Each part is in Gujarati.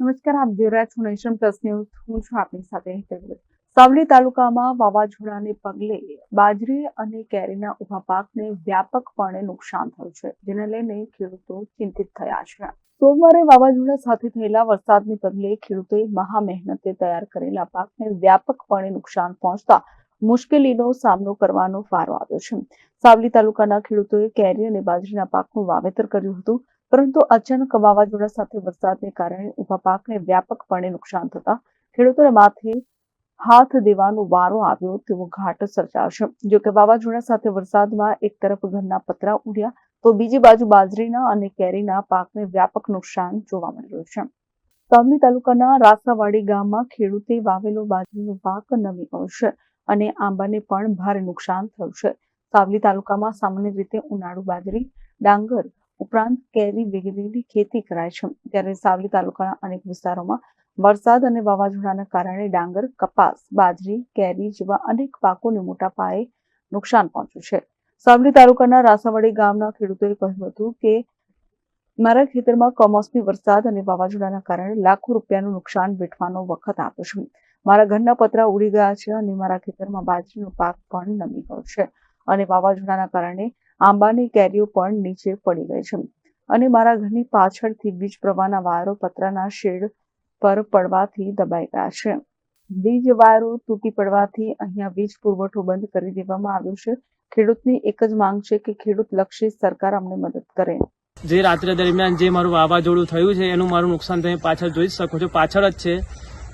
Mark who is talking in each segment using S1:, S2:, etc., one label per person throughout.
S1: નમસ્કાર, આપ જોઈ રહ્યા છો પ્લસ ન્યૂઝ. હું છું આપની સાથે સાવલી તાલુકામાં વાવાઝોડાને પગલે બાજરી અને કેરીના ઊભા પાકને વ્યાપકપણે નુકસાન થયું છે, જેને લઈને ખેડૂતો ચિંતિત થયા છે. સોમવારે વાવાઝોડા સાથે થયેલા વરસાદને પગલે ખેડૂતોએ મહા મહેનતે તૈયાર કરેલા પાકને વ્યાપકપણે નુકસાન પહોંચતા મુશ્કેલીનો સામનો કરવાનો ફારો આવ્યો છે. સાવલી તાલુકાના ખેડૂતોએ કેરી અને બાજરીના પાકનું વાવેતર કર્યું હતું, પરંતુ અચાનક વાવાઝોડા સાથે વરસાદને કારણે ઊભા પાકને વ્યાપકપણે નુકસાન થતા ખેડૂતોને માથે હાથ દેવાનો વારો આવ્યો તેવો ઘાટ સર્જાશે જોકે વાવાઝોડા સાથે વરસાદમાં એક તરફ ઘરના પતરા ઉડ્યા, તો બીજી બાજુ બાજરીના અને કેરીના પાકને વ્યાપક નુકસાન જોવા મળી રહ્યું છે. સાવલી તાલુકાના રાસાવાડી ગામમાં ખેડૂતે વાવેલો બાજરીનો પાક નમી ગયો છે. અને આંબાને પણ ભારે નુકસાન થયું છે. સાવલી તાલુકામાં સામાન્ય રીતે ઉનાળુ, બાજરી, ડાંગર ઉપરાંત કેરી વગેરેની ખેતી કરાય છે. ત્યારે સાવલી તાલુકાના અનેક વિસ્તારોમાં વરસાદ અને વાવાઝોડાના કારણે ડાંગર, કપાસ, બાજરી, કેરી જેવા અનેક પાકોને મોટા પાયે નુકસાન પહોંચ્યું છે. સાવલી તાલુકાના રાસાવાડી ગામના ખેડૂતોએ કહ્યું હતું કે, મારા ખેતરમાં કમોસમી વરસાદ અને વાવાઝોડાના કારણે લાખો રૂપિયાનું નુકસાન વેઠવાનો વખત આવ્યો છે. મારા ઘરના પતરા ઉડી ગયા છે અને મારા ખેતરમાં બાજરીનો પાક પણ નમી ગયો છે અને વાવાઝોડાના કારણે આંબાની કેરીઓ પણ નીચે પડી ગઈ છે. અને મારા ઘરની પાછળથી વીજ પ્રવાહના વાયરો પતરાના શેડ પર પડવાથી દબાઈ ગયા છે. વીજ વાયરો તૂટી પડવાથી અહીંયા વીજ પુરવઠો બંધ કરી દેવામાં આવ્યો છે. ખેડૂતની એક જ માંગ છે કે ખેડૂત લક્ષી સરકાર અમને મદદ કરે.
S2: જે રાત્રે દરમિયાન જે મારું વાવાઝોડું થયું છે, એનું મારું નુકસાન તમે પાછળ જોઈ શકો છો. પાછળ જ છે.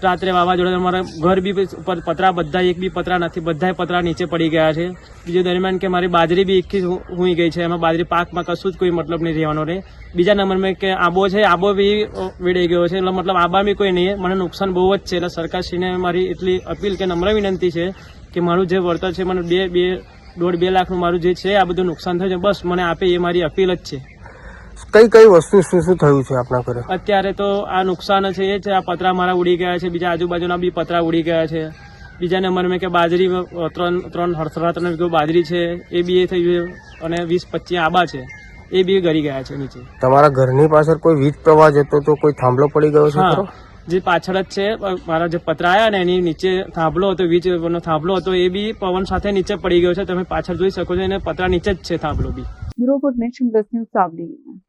S2: રાત્રે વાવાઝોડા મારા ઘર બી ઉપર પતરા બધા એક બી પતરા નથી. બધાય પતરા નીચે પડી ગયા છે. બીજું દરમિયાન કે મારી બાજરી બી એકથી હુઈ ગઈ છે. એમાં બાજરી પાકમાં કશું જ કોઈ મતલબ નહીં રહેવાનો રહે બીજા નંબરમાં કે આંબો છે, આંબો બી વેડાઈ ગયો છે. એટલે મતલબ આંબા બી કોઈ નહીં. મને નુકસાન બહુ જ છે. એટલે સરકારશ્રીને મારી એટલી અપીલ કે નમ્ર વિનંતી છે કે મારું જે વળતર છે, મને બે બે, દોઢ બે લાખનું મારું જે છે, આ બધું નુકસાન થયું છે. બસ મને આપે એ મારી અપીલ જ છે.
S3: કઈ કઈ વસ્તુ શું શું થયું છે આપણા ઘરે?
S2: અત્યારે તો આ નુકસાન છે એ છે. આ પતરા મારા ઉડી ગયા છે બીજા આજુબાજુના બી પતરા ઉડી ગયા છે. બીજા નંબર મેં કે બાજરી ત્રણ ત્રણ હરસરા ત્રણ વીઘો બાજરી છે એ બી એ થઈ ગયું અને વીસ પચીસ આબા છે એ બી ગરી ગયા છે નીચે.
S3: તમારા ઘરની પાછળ કોઈ વીજ પ્રવાહ જતો તો કોઈ થાંભલો પડી ગયો છે
S2: જે પાછળ જ છે મારા જે પતરા આવ્યા ને એની નીચે થાંભલો હતો વીજ નો થાંભલો હતો એ બી પવન સાથે નીચે પડી ગયો છે. તમે પાછળ જોઈ શકો છો એને પતરા નીચે જ છે થાંભલો B.
S1: Bureau nation plus news Savli.